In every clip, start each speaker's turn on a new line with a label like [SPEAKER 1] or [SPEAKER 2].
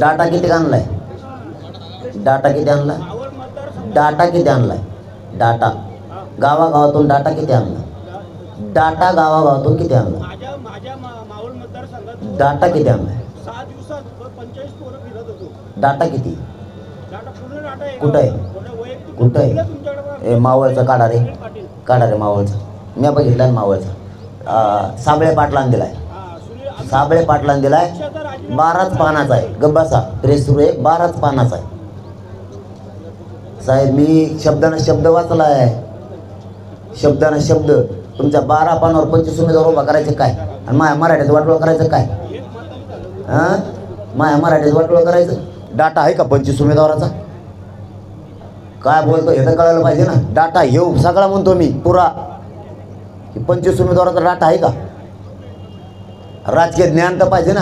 [SPEAKER 1] Data किती आणलाय? Data किती आणला डाटा किती आणलाय? डाटा. गावागावातून डाटा किती आणला डाटा गावागावातून किती आणला डाटा किती आणलाय? डाटा किती? कुठं आहे?
[SPEAKER 2] कुठं
[SPEAKER 1] आहे? ए मावळचं काढा रे. काढा रे मावळचं. मी बघितलं ना मावळचं. साबळे पाटलान दिलाय. साबळे पाटलान दिलाय. बाराच पानाचा आहे. गब्बासा प्रेस सुरू आहे. बाराच पानाचा आहे. साहेब मी शब्दानं शब्द वाचलाय. शब्दानं शब्द. तुमच्या बारा पानावर पंचवीस उमेदवार उभा करायचे काय? आणि माया मराठीत वाटोळ करायचं काय? हां? माया मराठीत वाटोळ करायचं? डाटा आहे का पंचवीस उमेदवाराचा? काय बोलतो? हे तर कळायला पाहिजे ना. डाटा येऊ. सगळा म्हणतो मी. पुरा. पंचवीस उमेदवाराचा डाटा आहे का? राजकीय ज्ञान तर पाहिजे ना.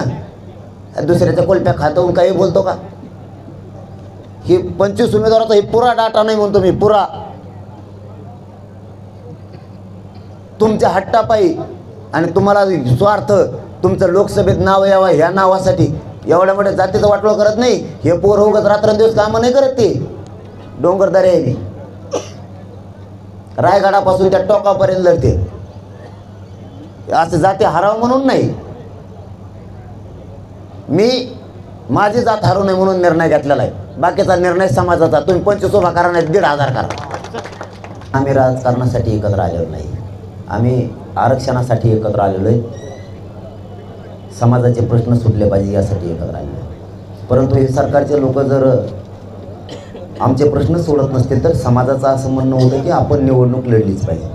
[SPEAKER 1] दुसऱ्याच्या कोलप्या खातो काही बोलतो का? ही पंचवीस उमेदवाराचा ही पुरा डाटा नाही म्हणतो मी पुरा. तुमच्या हट्टापायी आणि तुम्हाला स्वार्थ तुमचं लोकसभेत नाव यावं ह्या नावासाठी एवढ्या मोठ्या जातीचं वाटोळ करत नाही. हे पोर होगत रात्रंदिवस कामं नाही करत ते. डोंगरदारे आहे रायगडापासून त्या टोकापर्यंत लढते. असं जाती हराव म्हणून नाही. मी माझी जात हरू नये म्हणून निर्णय घेतलेला आहे. बाकीचा निर्णय समाजाचा. तुम्ही पंचवीस उभा करा नाही दीड हजार करा. आम्ही राजकारणासाठी एकत्र आलेलो नाही. आम्ही आरक्षणासाठी एकत्र आलेलो आहे. समाजाचे प्रश्न सुटले पाहिजे यासाठी एकत्र आलेलो परंतु हे सरकारचे लोक जर आमचे प्रश्न सोडत नसतील तर समाजाचं असं म्हणणं होतं की आपण निवडणूक लढलीच पाहिजे.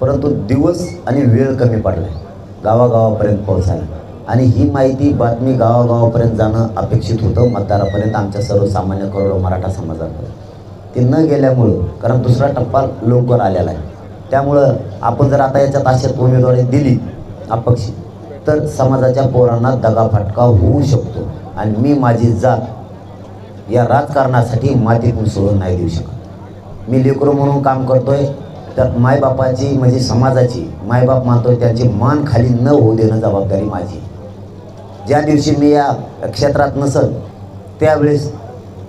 [SPEAKER 1] परंतु दिवस आणि वेळ कमी पडला आहे गावागावापर्यंत पोहोचायला. आणि ही माहिती बातमी गावागावापर्यंत जाणं अपेक्षित होतं. मतदारापर्यंत आमच्या सर्वसामान्य करोडो मराठा समाजापर्यंत ते न गेल्यामुळं कारण दुसरा टप्पा लवकर आलेला आहे. त्यामुळं आपण जर आता याच्यात अशात उमेदवारी दिली अपक्षी तर समाजाच्या पोरांना दगाफटका होऊ शकतो. आणि मी माझी जात या राजकारणासाठी मातीतून सोडून नाही देऊ शकत. मी लेकरू म्हणून काम करतोय. त्यात मायबापाची म्हणजे समाजाची मायबाप मानतोय त्यांची मान खाली न होऊ देणं जबाबदारी माझी ज्या दिवशी मी या क्षेत्रात नसल त्यावेळेस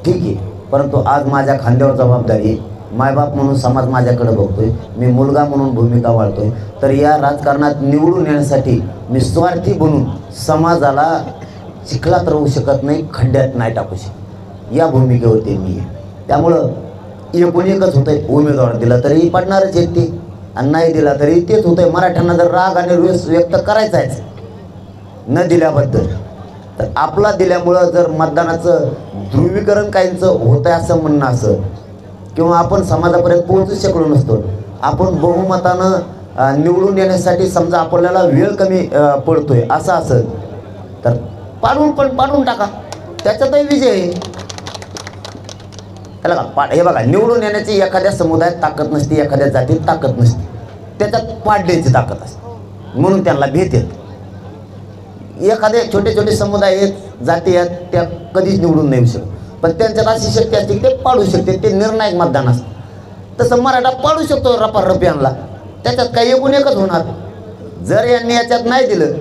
[SPEAKER 1] ठीक आहे. परंतु आज माझ्या खांद्यावर जबाबदारी मायबाप म्हणून समाज माझ्याकडे बघतोय. मी मुलगा म्हणून भूमिका वाळतोय तर या राजकारणात निवडून येण्यासाठी मी स्वार्थी बनून समाजाला चिखलात राहू शकत नाही खड्ड्यात नाही टाकू शकत. या भूमिकेवरती मी आहे. त्यामुळं एकूण एकच आहे उमेदवार दिला तरी पडणारच आहेत ते. आणि नाही दिला तरी तेच होतंय. मराठ्यांना जर राग आणि रोष व्यक्त करायचा आहे न दिल्याबद्दल. तर आपला दिल्यामुळं जर मतदानाचं ध्रुवीकरण काहींचं होतं आहे असं म्हणणं असं किंवा आपण समाजापर्यंत पोहोचू शकलो नसतो आपण बहुमतानं निवडून येण्यासाठी समजा आपल्याला वेळ कमी पडतोय असं असं तर पाडून पण पाडून टाका. त्याच्यातही विजय आहे. त्याला का पा हे बघा निवडून येण्याची एखाद्या समुदायात ताकद नसते एखाद्या जातीत ताकद नसते. त्याच्यात पाडण्याची ताकद असते. म्हणून त्यांना भेट येते. एखादे छोटे छोटे समुदाय आहेत जाती आहेत त्या कधीच निवडून नाही येऊ शकत. पण त्यांच्यात अशी शक्ती असते की ते पाडू शकते ते निर्णायक मतदान असतं. तसं मराठा पाडू शकतो रपा रपियांना त्याच्यात काही एकूण एकच होणार. जर यांनी याच्यात नाही दिलं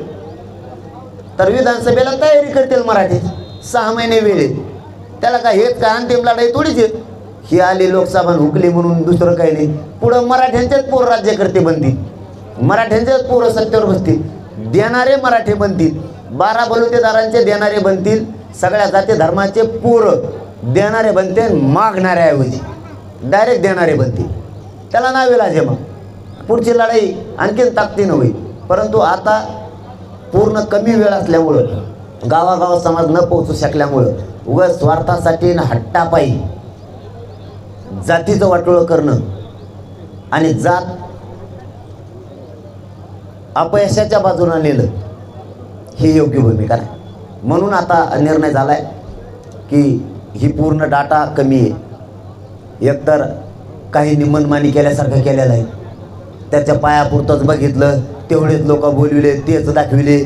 [SPEAKER 1] तर विधानसभेला तयारी करतील मराठी. सहा महिने वेळ त्याला काय हेच काय अंतिम लढाई थोडीच ही आली लोकसभा हुकली म्हणून दुसरं काही नाही. पुढं मराठ्यांच्याच पोर राज्य करते बनतील मराठ्यांच्याच पोरं सत्तेवर बसतील. देणारे मराठे बनतील. बारा बलुतेदारांचे देणारे बनतील. सगळ्या जाती धर्माचे पूर देणारे बनते मागणाऱ्याऐवजी डायरेक्ट देणारे बनतील. त्याला नाव आहे मग. पुढची लढाई आणखीन ताकदीनं होईल. परंतु आता पूर्ण कमी वेळ असल्यामुळं गावागाव समाज न पोहोचू शकल्यामुळं व स्वार्थासाठी न हट्टापायी जातीचं वाटोळं करणं आणि जात अपयशाच्या बाजूनं नेलं ही योग्य भूमिका नाही. म्हणून आता निर्णय झाला आहे की ही पूर्ण डाटा कमी आहे. एकतर काही निमनमानी केल्यासारखं केलेलं आहे. त्याच्या पायापुरतंच बघितलं तेवढेच लोक बोलविले तेच दाखविले.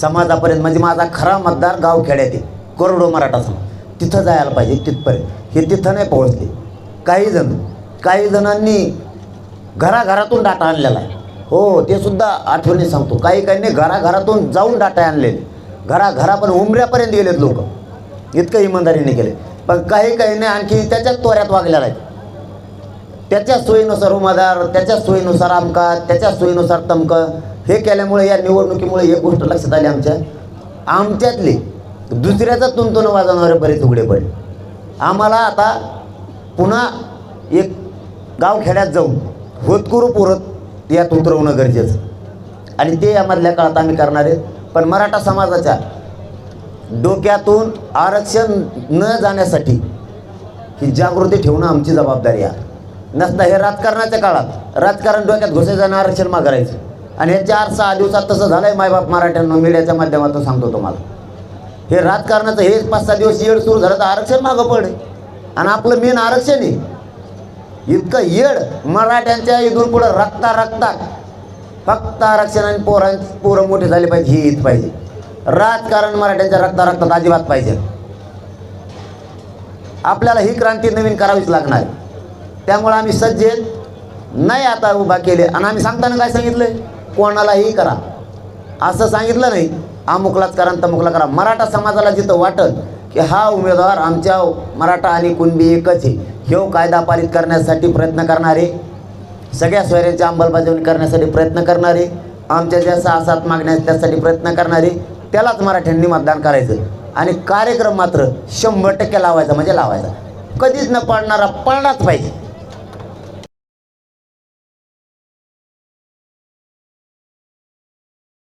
[SPEAKER 1] समाजापर्यंत म्हणजे माझा खरा मतदार गाव खेड्यात आहे करोडो मराठा समाज तिथं जायला पाहिजे तिथपर्यंत. हे तिथं नाही पोहोचले. काही जण काही जणांनी घराघरातून डाटा आणलेला आहे. हो ते सुद्धा आठवणी सांगतो. काही काहींनी घराघरातून जाऊन डाटा आणलेले घराघरापर्यंत उमऱ्यापर्यंत गेलेत लोक. इतकं इमानदारीने केले पण काही काहींनी आणखी त्याच्याच तोऱ्यात वागलेला आहेत. त्याच्या सोयीनुसार उमेदवार त्याच्या सोयीनुसार आमका त्याच्या सोयीनुसार तमकं. हे केल्यामुळे या निवडणुकीमुळे एक गोष्ट लक्षात आली आमच्या. आमच्यातली दुसऱ्याचा तुंतून वाजवणारे बरेच उघडे पडले. आम्हाला आता पुन्हा एक गावखेड्यात जाऊन होतकुरू पुरत यात उतरवणं गरजेचं. आणि ते यामधल्या काळात आम्ही करणार आहे. पण मराठा समाजाच्या डोक्यातून आरक्षण न जाण्यासाठी ही जागृती ठेवणं आमची जबाबदारी आहे. नसता हे राजकारणाच्या काळात. राजकारण डोक्यात घुसायचं आणि आरक्षण मागायचं. आणि हे चार सहा दिवसात तसं झालं आहे मायबाप मराठ्यांना मीडियाच्या माध्यमातून सांगतो तुम्हाला. हे राजकारणाचं हे पाच सहा दिवस येड सुरू झालं तर आरक्षण मागं पडे. आणि आपलं मेन आरक्षण आहे. इतकं येड मराठ्यांच्या इथून पुढं रक्ता रक्ता. फक्त आरक्षण आणि पोरां पोरं मोठे झाले पाहिजे ही पाहिजे. राजकारण मराठ्यांच्या रक्ता रक्तात अजिबात पाहिजे. आपल्याला ही क्रांती नवीन करावीच लागणार. त्यामुळं त्यामुळे आम्ही सज्ज नाही आता उभा केले. आणि आम्ही सांगताना काय सांगितलं कोणालाही करा. असं सांगितलं नाही. अमुकलाच करा तमुकला करा. मराठा समाजाला जिथं वाटत की हा उमेदवार आमच्या मराठा आणि कुणबी एकच आहे. ह्यो कायदा पारित करण्यासाठी प्रयत्न करणारे सगळ्या सोयऱ्यांची अंमलबजावणी करण्यासाठी प्रयत्न करणारे आमच्या ज्या सहा सात मागण्या त्यासाठी प्रयत्न करणारे त्यालाच मराठ्यांनी मतदान करायचं. आणि कार्यक्रम मात्र शंभर टक्के लावायचा म्हणजे लावायचा. कधीच न पाळणारा पाळणाच पाहिजे.